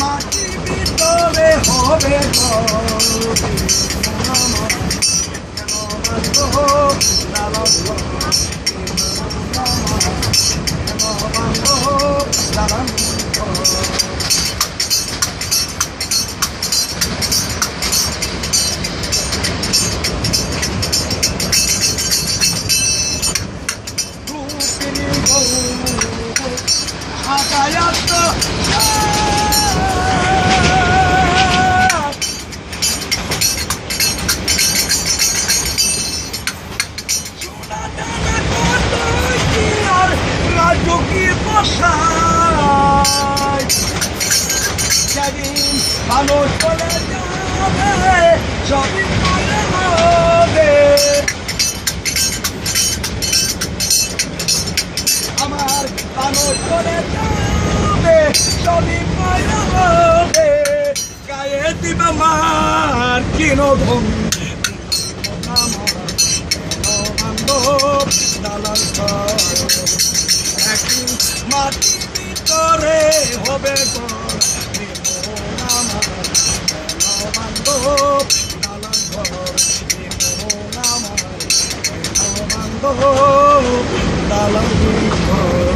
মাটি ভিতরে হবে মানুষ চলে যাবে সবই মনে হবে আমার মানুষ চলে যাবে মনে হবে গায়ে দিবে মার কিনো ধন দালাল একদিন মাটি ভিতরে হবে দালাল ঘর দালাল ঘর